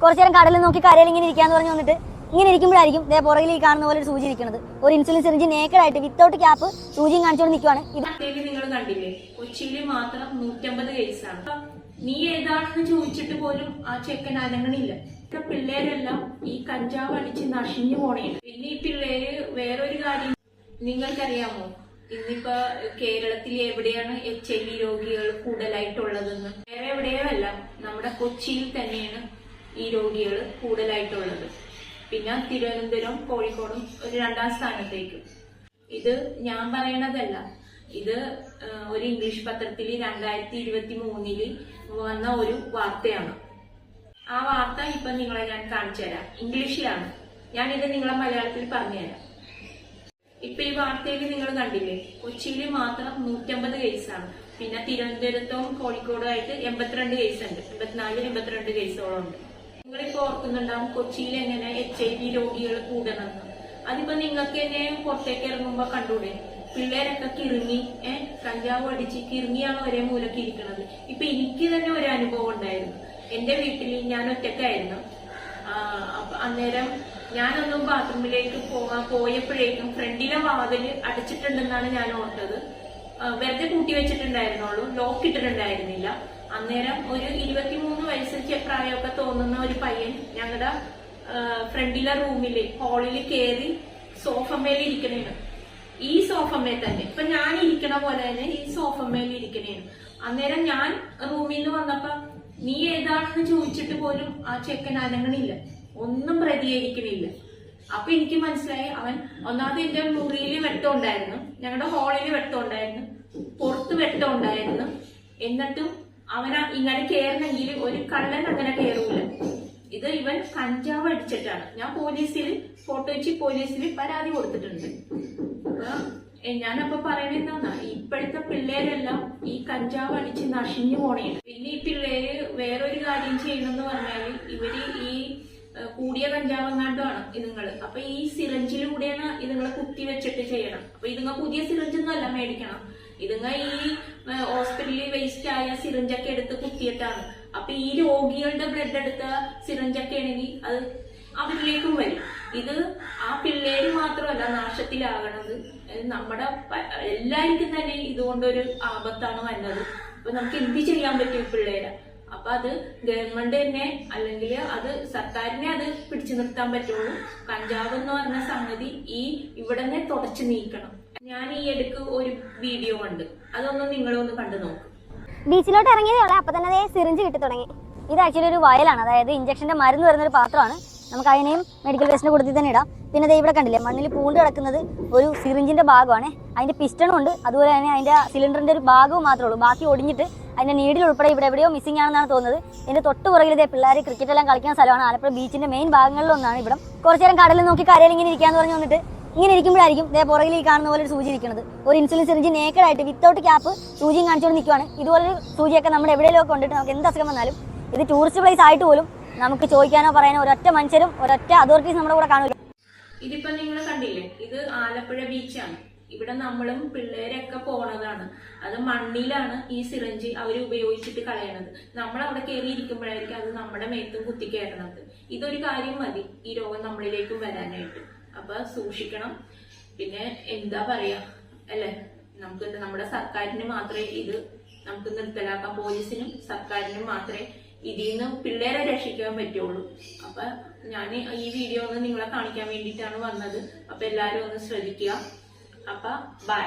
കുറച്ചു നേരം കടലിൽ നോക്കി കരയിൽ ഇങ്ങനെ ഇരിക്കാന്ന് പറഞ്ഞു വന്നിട്ട് ഇങ്ങനെ ഇരിക്കുമ്പോഴായിരിക്കും ദേ പുറകിൽ ഈ കാണുന്ന പോലെ ഒരു സൂചി ഇരിക്കുന്നത് ഒരു ഇൻസുലിൻ സിറിഞ്ച് നേക്കഡായിട്ട് വിത്തൗട്ട് ക്യാപ്പ് സൂചിയും കാണിച്ചുകൊണ്ട് നിൽക്കുവാണ്. ഇത് നിങ്ങൾ കണ്ടില്ലേ? കൊച്ചിയിൽ മാത്രം നൂറ്റമ്പത് കേസാണ് നീ ഏതാണെന്ന് ചോദിച്ചിട്ട് പോലും ആ ചെക്കൻ അനങ്ങണില്ല. ഇപ്പൊ പിള്ളേരെല്ലാം ഈ കഞ്ചാവ് അടിച്ച് നശിഞ്ഞു പോണേണ് പിന്നെ ഈ പിള്ളേര് വേറൊരു കാര്യം നിങ്ങൾക്കറിയാമോ? ഇന്നിപ്പോ കേരളത്തിൽ എവിടെയാണ് എച്ച് ഐ വി രോഗികൾ കൂടുതലായിട്ടുള്ളതെന്ന്? വേറെ എവിടെയോ അല്ല. നമ്മുടെ കൊച്ചിയിൽ തന്നെയാണ് ഈ രോഗികൾ കൂടുതലായിട്ടുള്ളത് പിന്നെ തിരുവനന്തപുരം കോഴിക്കോടും ഒരു രണ്ടാം സ്ഥാനത്തേക്കും. ഇത് ഞാൻ പറയണതല്ല. ഇത് ഒരു ഇംഗ്ലീഷ് പത്രത്തിൽ രണ്ടായിരത്തി ഇരുപത്തി മൂന്നിൽ വന്ന ഒരു വാർത്തയാണ്. ആ വാർത്ത ഇപ്പൊ നിങ്ങളെ ഞാൻ കാണിച്ചു തരാം. ഇംഗ്ലീഷിലാണ്. ഞാൻ ഇത് നിങ്ങളെ മലയാളത്തിൽ പറഞ്ഞുതരാം. ഇപ്പൊ ഈ വാർത്തയിൽ നിങ്ങൾ കണ്ടില്ലേ? കൊച്ചിയിൽ മാത്രം നൂറ്റമ്പത് കേസാണ്. പിന്നെ തിരുവനന്തപുരത്തും കോഴിക്കോടും ആയിട്ട് എൺപത്തിരണ്ട് കേസുണ്ട്. എൺപത്തിനാലിൽ എൺപത്തിനാല് എൺപത്തിരണ്ട് കേസോളം ഉണ്ട് നിങ്ങളിപ്പോ ഓർക്കുന്നുണ്ടാവും കൊച്ചിയിൽ എങ്ങനെ എച്ച് ഐ വി രോഗികൾ കൂടണമെന്ന്. അതിപ്പോ നിങ്ങൾക്ക് തന്നെ പുറത്തേക്ക് ഇറങ്ങുമ്പോ കണ്ടൂടെ? പിള്ളേരൊക്കെ കിറുങ്ങി ഏഹ് കഞ്ചാവ് അടിച്ച് കിറുങ്ങിയാണ് ഒരേ മൂലക്ക് ഇരിക്കുന്നത് ഇപ്പൊ എനിക്ക് തന്നെ ഒരു അനുഭവം ഉണ്ടായിരുന്നു. എന്റെ വീട്ടിൽ ഞാൻ ഒറ്റക്കായിരുന്നു അന്നേരം ഞാനൊന്നും ബാത്റൂമിലേക്ക് പോകാൻ പോയപ്പോഴേക്കും ഫ്രണ്ടിലെ വാതിൽ അടച്ചിട്ടുണ്ടെന്നാണ് ഞാൻ ഓർത്തത്. വെറുതെ കൂട്ടി വെച്ചിട്ടുണ്ടായിരുന്നുള്ളൂ. ലോക്ക് ഇട്ടിട്ടുണ്ടായിരുന്നില്ല. അന്നേരം ഒരു ഇരുപത്തിമൂന്ന് വയസ്സ് പ്രായമൊക്കെ തോന്നുന്ന ഒരു പയ്യൻ ഞങ്ങളുടെ ഫ്രണ്ടിലെ റൂമിൽ ഹാളിൽ കയറി സോഫമേൽ ഇരിക്കണേനു. ഈ സോഫമേൽ തന്നെ. ഇപ്പൊ ഞാൻ ഇരിക്കണ പോലെ തന്നെ ഈ സോഫമേൽ ഇരിക്കണേനു. അന്നേരം ഞാൻ റൂമിൽ നിന്ന് വന്നപ്പോ നീ ഏതാണെന്ന് ചോദിച്ചിട്ട് പോലും ആ ചെക്കൻ അനങ്ങണില്ല. ഒന്നും പ്രതികരിക്കണില്ല. അപ്പൊ എനിക്ക് മനസ്സിലായി അവൻ ഒന്നാമത് എന്റെ മുറിയിൽ വെട്ടം ഉണ്ടായിരുന്നു ഞങ്ങളുടെ ഹാളിൽ വെട്ടം ഉണ്ടായിരുന്നു പുറത്ത് വെട്ടം ഉണ്ടായിരുന്നു എന്നിട്ടും അവൻ ഇങ്ങനെ കയറണമെങ്കിൽ ഒരു കള്ളൻ അങ്ങനെ കയറൂല ഇത് ഇവൻ കഞ്ചാവ് അടിച്ചിട്ടാണ്. ഞാൻ പോലീസിൽ ഫോട്ടോ വെച്ച് പോലീസിൽ പരാതി കൊടുത്തിട്ടുണ്ട്. ഞാനപ്പോ പറയുന്ന പറയുന്നത് ഇപ്പോഴത്തെ പിള്ളേരെല്ലാം ഈ കഞ്ചാവ് അടിച്ച് നശിഞ്ഞു പോണേണ്. പിന്നെ ഈ പിള്ളേര് വേറൊരു കാര്യം ചെയ്യണമെന്ന് പറഞ്ഞാൽ ഇവർ ഈ കൂടിയ കഞ്ചാവെങ്ങാണ്ടുമാണ് ഇതുങ്ങൾ അപ്പൊ ഈ സിറഞ്ചിലൂടെയാണ് ഇതുങ്ങളെ കുത്തി വെച്ചിട്ട് ചെയ്യണം. അപ്പൊ ഇതുങ്ങ പുതിയ സിറഞ്ചൊന്നും അല്ല മേടിക്കണം. ഇതുങ്ങ ഈ ഹോസ്പിറ്റലിൽ വേസ്റ്റ് ആയ സിറഞ്ചൊക്കെ എടുത്ത് കുത്തിയിട്ടാണ്. അപ്പൊ ഈ രോഗികളുടെ ബ്ലഡ് എടുത്ത സിറഞ്ചൊക്കെ ആണെങ്കിൽ അത് അവരിലേക്കും വരും. ഇത് ആ പിള്ളേര് മാത്രമല്ല നാശത്തിലാകണത്. നമ്മുടെ എല്ലാവർക്കും തന്നെ ഇതുകൊണ്ടൊരു ആപത്താണ് വരുന്നത് അപ്പൊ നമുക്ക് എന്ത് ചെയ്യാൻ പറ്റും പിള്ളേരെ? അപ്പൊ അത് ഗവൺമെന്റ് തന്നെ അല്ലെങ്കിൽ അത് സർക്കാരിനെ അത് പിടിച്ചു നിർത്താൻ പറ്റുള്ളൂ. കഞ്ചാവ് എന്ന് പറഞ്ഞ സംഗതി ഈ ഇവിടെ തന്നെ തുടച്ചു നീക്കണം. ഞാൻ ഈ അടുക്ക് ഒരു വീഡിയോ ഉണ്ട് അതൊന്ന് നിങ്ങളൊന്ന് കണ്ടു നോക്കും. ബീച്ചിലോട്ട് ഇറങ്ങിയതേ ഉള്ളൂ. അപ്പൊ തന്നെ സിറിഞ്ച് കിട്ടി തുടങ്ങി. ഇത് ആക്ച്വലി ഒരു വയലാണ്. അതായത് ഇഞ്ചക്ഷന്റെ മരുന്ന് വരുന്ന ഒരു പാത്രമാണ്. നമുക്ക് അതിനെയും മെഡിക്കൽ വേസ്റ്റിന്റെ കൂട്ടത്തിൽ തന്നെ ഇടാം. പിന്നെ ദേ ഇവിടെ കണ്ടില്ലേ മണ്ണിൽ പൂണ്ട് കിടക്കുന്നത് ഒരു സിറിഞ്ചിന്റെ ഭാഗമാണ്. അതിന്റെ പിസ്റ്റണും ഉണ്ട്. അതുപോലെ തന്നെ അതിന്റെ സിലിണ്ടറിന്റെ ഒരു ഭാഗവും മാത്രമേ ഉള്ളൂ. ബാക്കി ഒടിഞ്ഞിട്ട് അതിന്റെ നീഡിൽ ഉൾപ്പെടെ ഇവിടെ എവിടെയോ മിസ്സിംഗ് ആണെന്നാണ് തോന്നുന്നത്. ഇതിന്റെ തൊട്ട് പുറകിൽ ഇതേ പിള്ളേർ ക്രിക്കറ്റ് എല്ലാം കളിക്കുന്ന സ്ഥലമാണ്. ആലപ്പുഴ ബീച്ചിന്റെ മെയിൻ ഭാഗങ്ങളിലൊന്നാണ് ഇവിടെ. കുറച്ചു നേരം കടലിൽ നോക്കി കരയിൽ ഇങ്ങനെ ഇരിക്കാന്ന് പറഞ്ഞു വന്നിട്ട് ഇങ്ങനെ ഇരിക്കുമ്പോഴായിരിക്കും ഇതേ പുറകിൽ ഈ കാണുന്ന പോലെ ഒരു സൂചി ഇരിക്കുന്നത്. ഒരു ഇൻസുലിൻ സിറിഞ്ച് നേക്കഡായിട്ട് വിത്തൗട്ട് ക്യാപ്പ് സൂചിയും കാണിച്ചുകൊണ്ട് നിൽക്കുവാണ് ഇതുപോലൊരു സൂചിയൊക്കെ നമ്മുടെ എവിടെയെങ്കിലും കൊണ്ടിട്ട് നമുക്ക് എന്ത് അസുഖം വന്നാലും ഇത് ടൂറിസ്റ്റ് പ്ലേസ് ആയിട്ട് പോലും നമുക്ക് ചോദിക്കാനോ പറയാനോ ഒരൊറ്റ മനുഷ്യരും ഒരൊറ്റ അതോറിറ്റീസ് നമ്മുടെ കൂടെ കാണില്ല ഇതിപ്പോ നിങ്ങൾ കണ്ടില്ലേ? ഇത് ആലപ്പുഴ ബീച്ചാണ് ഇവിടെ നമ്മളും പിള്ളേരൊക്കെ പോണതാണ്. അത് മണ്ണിലാണ് ഈ സിറഞ്ച് അവർ ഉപയോഗിച്ചിട്ട് കളയണത്. നമ്മൾ അവിടെ കയറി ഇരിക്കുമ്പോഴായിരിക്കും അത് നമ്മുടെ മേത്തും കുത്തി കയറണത് ഇതൊരു കാര്യം മതി ഈ രോഗം നമ്മളിലേക്കും വരാനായിട്ട്. അപ്പൊ സൂക്ഷിക്കണം. പിന്നെ എന്താ പറയാ? അല്ലേ? നമുക്ക് നമ്മുടെ സർക്കാരിന് മാത്രമേ ഇത് നമുക്ക് നിർത്തലാക്കാൻ പോലീസിനും സർക്കാരിനും മാത്രമേ ഇതിൽ നിന്ന് പിള്ളേരെ രക്ഷിക്കാൻ പറ്റുള്ളൂ. അപ്പൊ ഞാൻ ഈ വീഡിയോ ഒന്ന് നിങ്ങളെ കാണിക്കാൻ വേണ്ടിയിട്ടാണ് വന്നത്. അപ്പൊ എല്ലാവരും ഒന്ന് ശ്രദ്ധിക്കുക. അപ്പൊ ബൈ